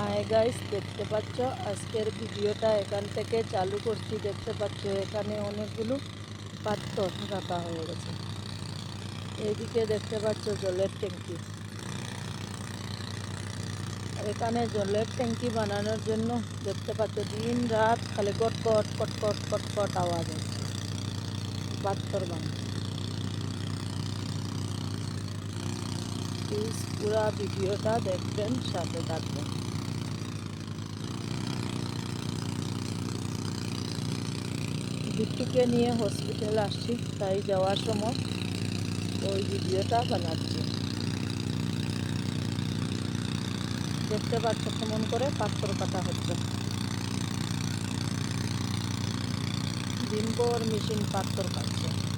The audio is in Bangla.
হাই গাইস, দেখতে পাচ্ছ? আজকের ভিডিওটা এখান থেকে চালু করছি। দেখতে পাচ্ছ, এখানে অনেকগুলো পাথর রাখা হয়ে গেছে। এইদিকে দেখতে পাচ্ছ, জলের ট্যাঙ্কি। এখানে জলের ট্যাঙ্কি বানানোর জন্য দেখতে পাচ্ছ দিন রাত খালি কটকট কটকট কটকট আওয়াজ হচ্ছে পাথর বানানো। প্লিজ পুরা ভিডিওটা দেখবেন, সাথে থাকবেন। বিট্টুকে নিয়ে হসপিটাল আসছি, তাই যাওয়ার সময় ওই ভিডিওটা বানাচ্ছি। দেখতে পাচ্ছ কেমন করে পাথর কাটা হচ্ছে। দিনভর মেশিন পাথর কাটছে।